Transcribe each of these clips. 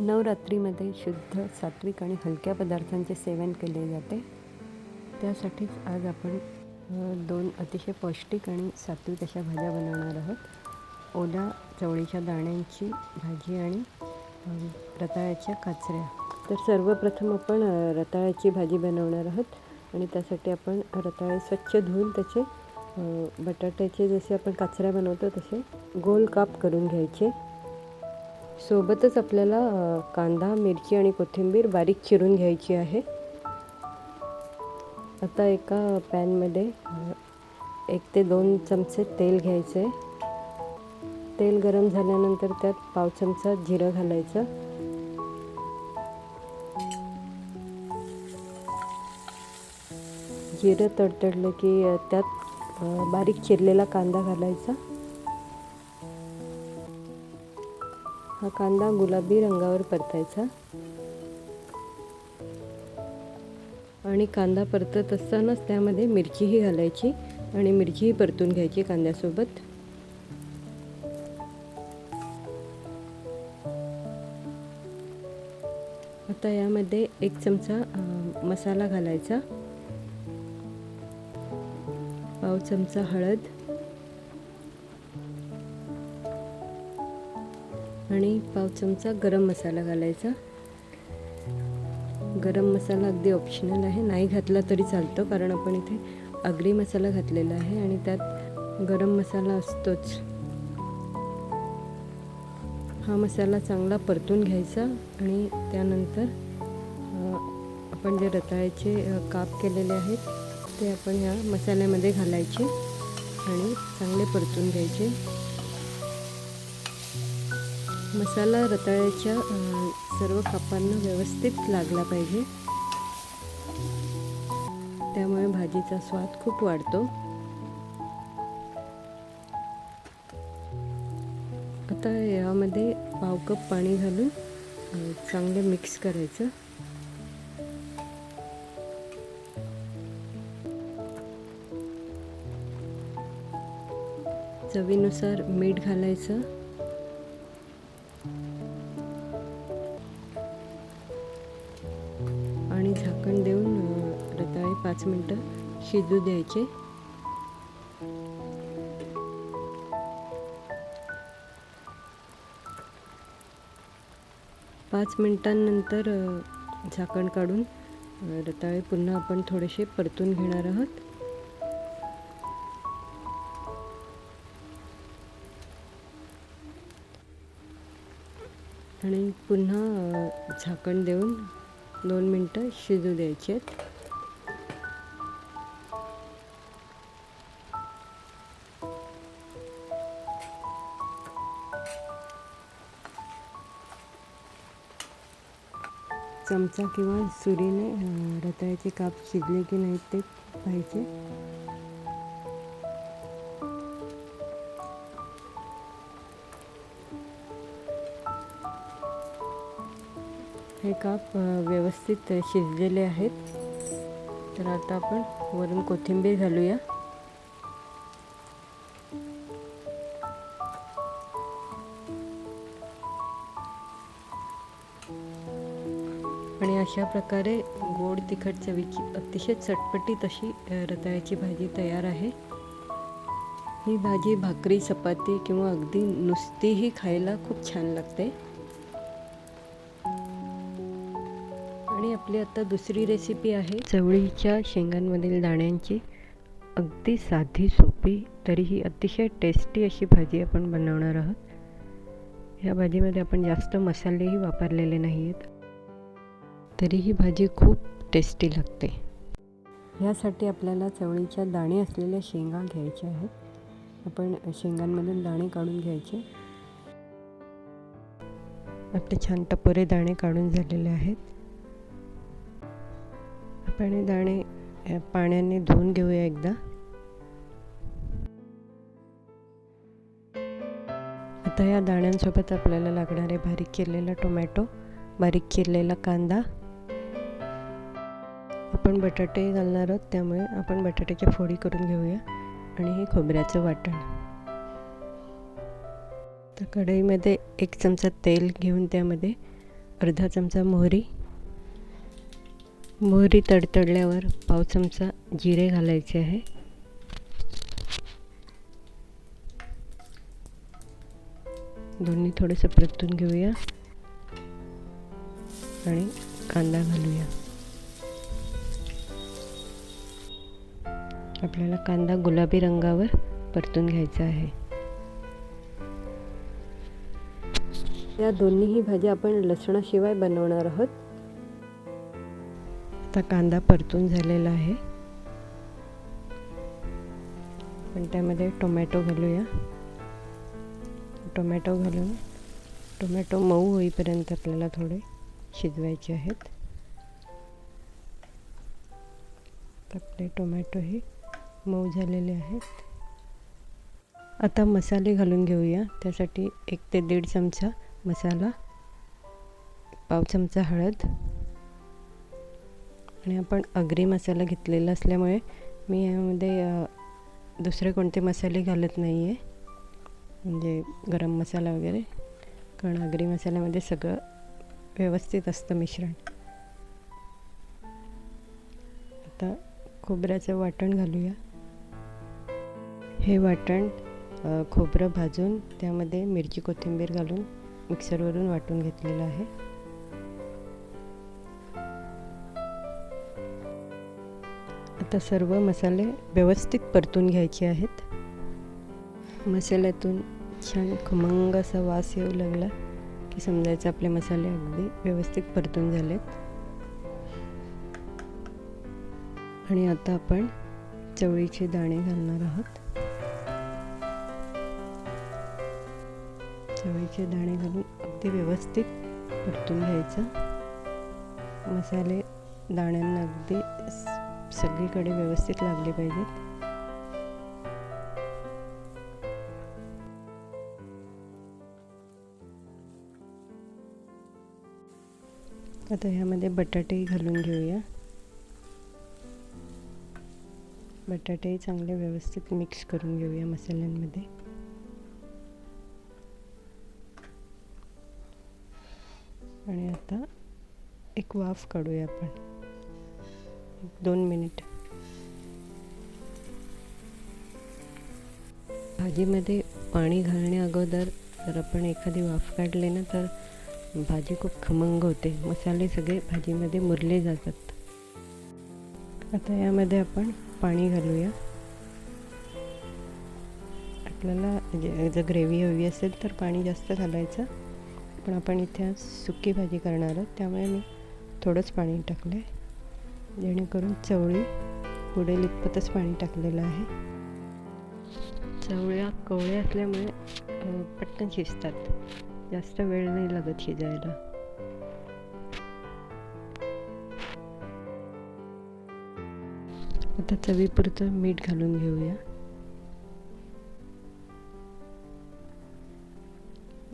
नवरात्रीमध्ये शुद्ध सात्विक आणि हलक्या पदार्थांचे सेवन केले जाते. त्यासाठीच आज आपण दोन अतिशय पौष्टिक आणि सात्विक अशा भाज्या बनवणार आहोत. ओल्या चवळीच्या दाण्यांची भाजी आणि रताळ्याच्या काचऱ्या. तर सर्वप्रथम आपण रताळ्याची भाजी बनवणार आहोत आणि त्यासाठी आपण रताळे स्वच्छ धुवून त्याचे बटाट्याचे जसे आपण काचऱ्या बनवतो तसे गोल काप करून घ्यायचे. सोबतच आपल्याला कांदा मिरची आणि कोथिंबीर बारीक चिरून घ्यायची आहे. आता एका पॅनमध्ये एक ते दोन चमचे तेल घ्यायचे तेल गरम झाल्यानंतर त्यात पाव चमचा जिरं घालायचं. जिरं तडतडलं की त्यात बारीक चिरलेला कांदा घालायचा. हा कांदा गुलाबी रंगावर परतायचा. आणि कांदा परतत असतानाच त्यामध्ये मिरचीही घालायची आणि मिरचीही परतून घ्यायची कांद्यासोबत. आता यामध्ये एक चमचा मसाला घालायचा. पाव चमचा हळद. आणि पाव चमचा गरम मसाला घालायचा. गरम मसाला अगदी ऑप्शनल आहे. नाही घातला तरी चालतो कारण आपण इथे आगरी मसाला घातलेला आहे आणि त्यात गरम मसाला असतोच. हा मसाला चांगला परतून घ्यायचा आणि त्यानंतर आपण जे रताळ्याचे काप केलेले आहेत ते आपण या मसाल्यामध्ये घालायचे आणि चांगले परतून घ्यायचे. मसाला रताळ्याच्या सर्व कापांना व्यवस्थित लागला पाहिजे. त्यामुळे भाजीचा स्वाद खूप वाढतो. आता यामध्ये पाव कप पाणी घालून चांगलं मिक्स करायचं. चवीनुसार मीठ घालायचं. झाकण देऊन रताळे पाच मिनटं शिजू द्यायचे. पाच मिनटांनंतर झाकण काढून रताळे पुन्हा आपण थोडेसे परतून घेणार आहोत. आणि पुन्हा झाकण देऊन दोन मिनटं शिजू द्यायचे आहेत. चमचा किंवा सुरीने रताळ्याचे काप शिजले की नाही ते पाहिजे हे काप व्यवस्थित शिजलेले आहेत. तर आता आपण वरून कोथिंबीर घालूया. आणि अशा प्रकारे गोड तिखट चवीची अतिशय चटपटीत अशी रताळ्याची भाजी तयार आहे. ही भाजी भाकरी चपाती किंवा अगदी नुसतीही खायला खूप छान लागते. आपली आता दुसरी रेसिपी आहे. चवळीच्या शेंगांमधील दाण्यांची अगदी साधी सोपी तरीही अतिशय टेस्टी अशी भाजी आपण बनवणार आहोत. ह्या भाजीमध्ये आपण जास्त मसालेही वापरलेले नाही आहेत तरी ही भाजी खूप टेस्टी लागते. ह्यासाठी आपल्याला चवळीच्या दाणे असलेल्या शेंगा घ्यायच्या आहेत. आपण शेंगांमधून दाणे काढून घ्यायचे. आपले छान टपोरे दाणे काढून झालेले आहेत. आपण हे दाणे पाण्याने धुवून घेऊया एकदा. आता या दाण्यांसोबत आपल्याला लागणारे बारीक चिरलेला टोमॅटो बारीक चिरलेला कांदा. आपण बटाटे घालणार आहोत त्यामुळे आपण बटाट्याच्या फोडी करून घेऊया आणि हे खोबऱ्याचं वाटण. तर कढईमध्ये एक चमचा तेल घेऊन त्यामध्ये अर्धा चमचा मोहरी मोहरी तडतडल्यावर पाव चमचा जिरे घालायचे आहे. दोन्ही थोडंसं परतून घेऊया. आणि कांदा घालूया. आपल्याला कांदा गुलाबी रंगावर परतून घ्यायचा आहे. या दोन्हीही भाज्या आपण लसणाशिवाय बनवणार आहोत. आता कांदा परतून झालेला आहे. पण त्यामध्ये टोमॅटो घालूया. टोमॅटो घालून टोमॅटो मऊ होईपर्यंत आपल्याला थोडे शिजवायचे आहेत. आपले टोमॅटो हे मऊ झालेले आहेत. आता मसाले घालून घेऊया. त्यासाठी एक ते दीड चमचा मसाला पाव चमचा हळद आणि आपण अग्री मसाला घेतलेला असल्यामुळे मी यामध्ये दुसरे कोणते मसाले घालत नाही आहे म्हणजे गरम मसाला वगैरे. कारण अग्री मसाल्यामध्ये सगळं व्यवस्थित असतं मिश्रण. आता खोबऱ्याचं वाटण घालूया. हे वाटण खोबरं भाजून त्यामध्ये मिरची कोथिंबीर घालून मिक्सरवरून वाटून घेतलेलं आहे. आता सर्व मसाले व्यवस्थित परतून घ्यायचे आहेत. मसाल्यातून छान खमंग असा वास येऊ लागला की समजायचं आपले मसाले अगदी व्यवस्थित परतून झालेत. आणि आता आपण चवळीचे दाणे घालणार आहोत. चवळीचे दाणे घालून अगदी व्यवस्थित परतून घ्यायचं. मसाले दाण्यांना अगदी सगळीकडे व्यवस्थित लागले पाहिजेत. आता ह्यामध्ये बटाटेही घालून घेऊया. बटाटेही चांगले व्यवस्थित मिक्स करून घेऊया मसाल्यांमध्ये. आणि आता एक वाफ काढूया आपण. दोन मिनिट. भाजीमध्ये पाणी घालण्या अगोदर जर आपण एखादी वाफ काढले ना तर भाजी खूप खमंग होते. मसाले सगळे भाजीमध्ये मुरले जातात. आता यामध्ये आपण पाणी घालूया. आपल्याला जर ग्रेव्ही हवी असेल तर पाणी जास्त घालायचं. पण आपण इथे सुकी भाजी करणार आहोत त्यामुळे मी थोडंच पाणी टाकलं आहे जेणेकरून चवळी पुढे इतपतच पाणी टाकलेलं आहे. चवळ्या कवळ्या असल्यामुळे पटकन शिजतात. जास्त वेळ नाही लागत शिजायला. आता चवीपुरतं मीठ घालून घेऊया.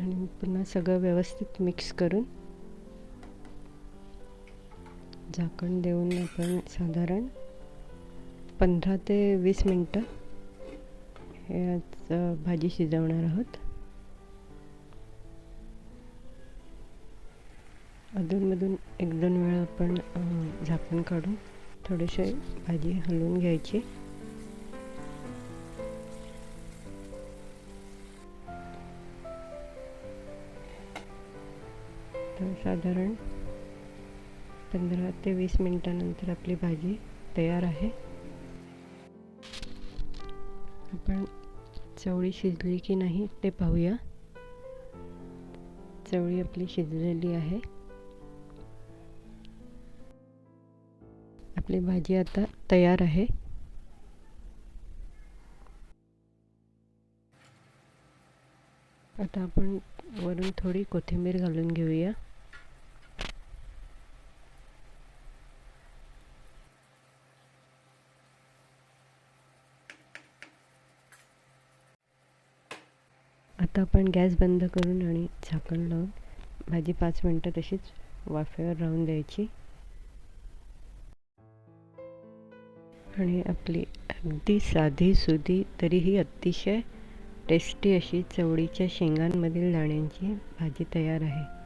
आणि पुन्हा सगळं व्यवस्थित मिक्स करून झाकण देऊन आपण साधारण पंधरा ते वीस मिनटं हे भाजी शिजवणार आहोत. अधूनमधून एक दोन वेळा आपण झाकण काढून थोडेसे भाजी हलवून घ्यायची. तर साधारण पंधरा ते वीस मिनटानंतर आपली भाजी तयार आहे. आपण चवळी शिजली की नाही ते पाहूया. चवळी आपली शिजलेली आहे. आपली भाजी आता तयार आहे. आता आपण वरून थोडी कोथिंबीर घालून घेऊया. आता आपण गॅस बंद करून आणि झाकण लावून भाजी पाच मिनटं तशीच वाफेवर राहून द्यायची. आणि आपली अगदी साधी सुधी तरीही अतिशय टेस्टी अशी चवळीच्या शेंगांमधील दाण्यांची भाजी तयार आहे.